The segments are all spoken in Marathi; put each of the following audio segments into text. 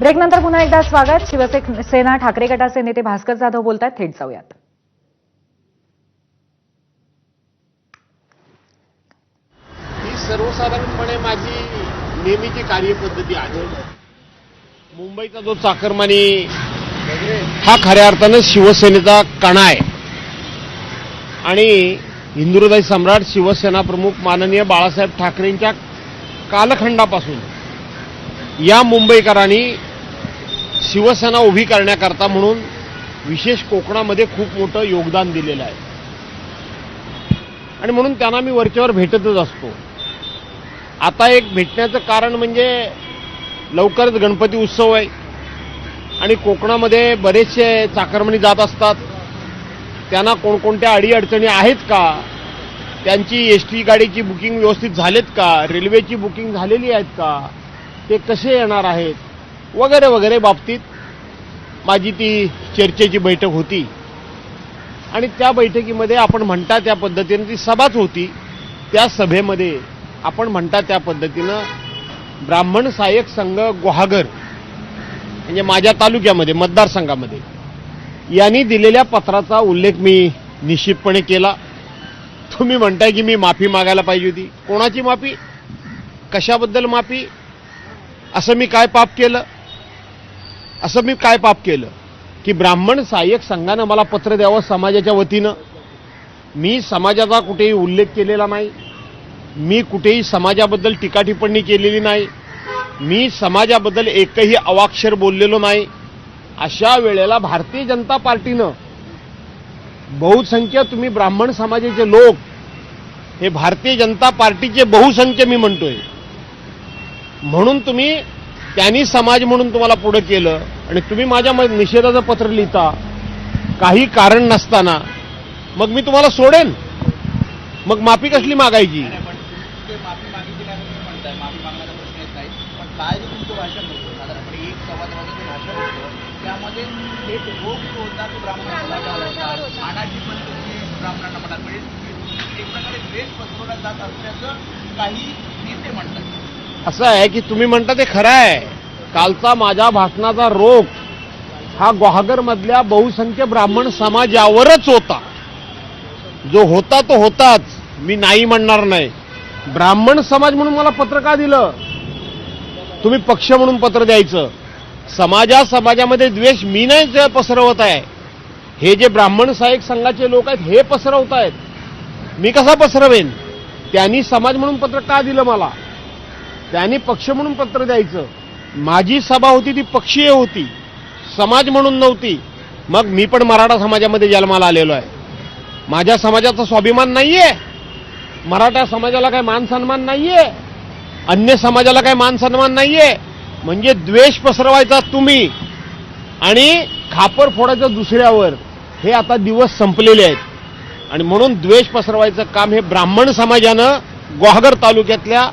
ब्रेकनंतर पुन्हा एकदा स्वागत. शिवसेना ठाकरे गटाचे नेते भास्कर जाधव बोलतात थेट जाऊयात. ही सर्वसाधारणपणे माझी नेहमीची कार्यपद्धती आहे मुंबईचा जो चाकरमानी हा खऱ्या अर्थानं शिवसेनेचा कणा आहे. आणि हिंदुहृदय सम्राट शिवसेना प्रमुख माननीय बाळासाहेब ठाकरेंच्या कालखंडापासून या मुंबईकरांनी शिवसेना उभी करण्याकरता म्हणून विशेष कोकणामध्ये खूप मोठं योगदान दिलेलं आहे. आणि म्हणून त्यांना मी वरच्यावर भेटतच असतो. आता एक भेटण्याचं कारण म्हणजे लवकरच गणपती उत्सव आहे. आणि कोकणामध्ये बरेचसे चाकरमणी जात असतात. त्यांना कोणकोणत्या अडीअडचणी आहेत का? त्यांची एस टी गाडीची बुकिंग व्यवस्थित झालेत का? रेल्वेची बुकिंग झालेली आहेत का? ते कसे येणार आहेत? वगैरे वगैरे बाबतीत माझी ती चर्चेची बैठक होती. आणि त्या बैठकीमध्ये आपण म्हणता त्या पद्धतीनं ती सभाच होती. त्या सभेमध्ये आपण म्हणता त्या पद्धतीनं ब्राह्मण सहाय्यक संघ गुहागर म्हणजे माझ्या तालुक्यामध्ये मतदारसंघामध्ये यांनी दिलेल्या पत्राचा उल्लेख मी निश्चितपणे केला. तुम्ही म्हणताय की मी माफी मागायला पाहिजे होती. कोणाची माफी? कशाबद्दल माफी? असं मी काय पाप केलं? असं मी काय पाप केलं? की ब्राह्मण सहाय्यक संघानं मला पत्र द्यावं समाजाच्या वतीनं. मी समाजाचा कुठेही उल्लेख केलेला नाही. मी कुठेही समाजाबद्दल टीका टिप्पणी केलेली नाही. मी समाजाबद्दल एकही अवाक्षर बोललेलो नाही. अशा वेळेला भारतीय जनता पार्टीनं बहुसंख्य तुम्ही ब्राह्मण समाजाचे लोक हे भारतीय जनता पार्टीचे बहुसंख्य मी म्हणतोय. म्हणून तुम्ही त्यांनी समाज म्हणून तुम्हाला पुढे केलं आणि तुम्ही माझ्या निषेधाचं पत्र लिहिता. काही कारण नसताना. मग मी तुम्हाला सोडेन. मग माफी कसली मागायची? काही नेते म्हणतात. असं आहे की तुम्ही म्हणता ते खरं आहे. कालचा माझ्या भाषणाचा रोग हा ग्वाहागरमधल्या बहुसंख्य ब्राह्मण समाजावरच होता. जो होता तो होताच. मी नाही म्हणणार नाही. ब्राह्मण समाज म्हणून मला पत्र का दिलं? तुम्ही पक्ष म्हणून पत्र द्यायचं. समाजा समाजामध्ये द्वेष मी नाही पसरवत आहे. हे जे ब्राह्मण सहाय्यक संघाचे लोक आहेत हे पसरवत आहेत मी कसा पसरवेन? त्यांनी समाज म्हणून पत्र का दिलं मला? त्यांनी पक्ष म्हणून पत्र द्यायचं. माझी सभा होती ती पक्षीय होती. समाज म्हणून नव्हती. मग मी पण मराठा समाजामध्ये जन्माला आलेलो आहे. माझ्या समाजाचा स्वाभिमान नाहीये. मराठा समाजाला काय मान सन्मान नाहीये. अन्य समाजाला काय मान सन्मान नाहीये. म्हणजे द्वेष पसरवायचा तुम्ही आणि खापर फोडायचं दुसऱ्यावर हे आता दिवस संपलेले आहेत. आणि म्हणून द्वेष पसरवायचं काम हे ब्राह्मण समाजानं ग्वाहगर तालुक्यातल्या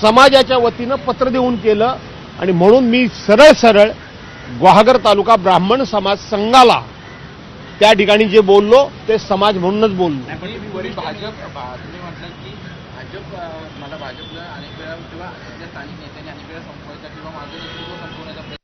समाजाच्या वतीनं पत्र देऊन केलं आणि म्हणून मी सरळ सरळ गुहागर तालुका ब्राह्मण समाज संघाला त्या ठिकाणी जे बोललो ते समाज म्हणूनच बोललो. भाजप मला भाजपला अनेक वेळा किंवा आपल्या स्थानिक नेत्यांनी अनेक वेळा संपवायचा किंवा माझं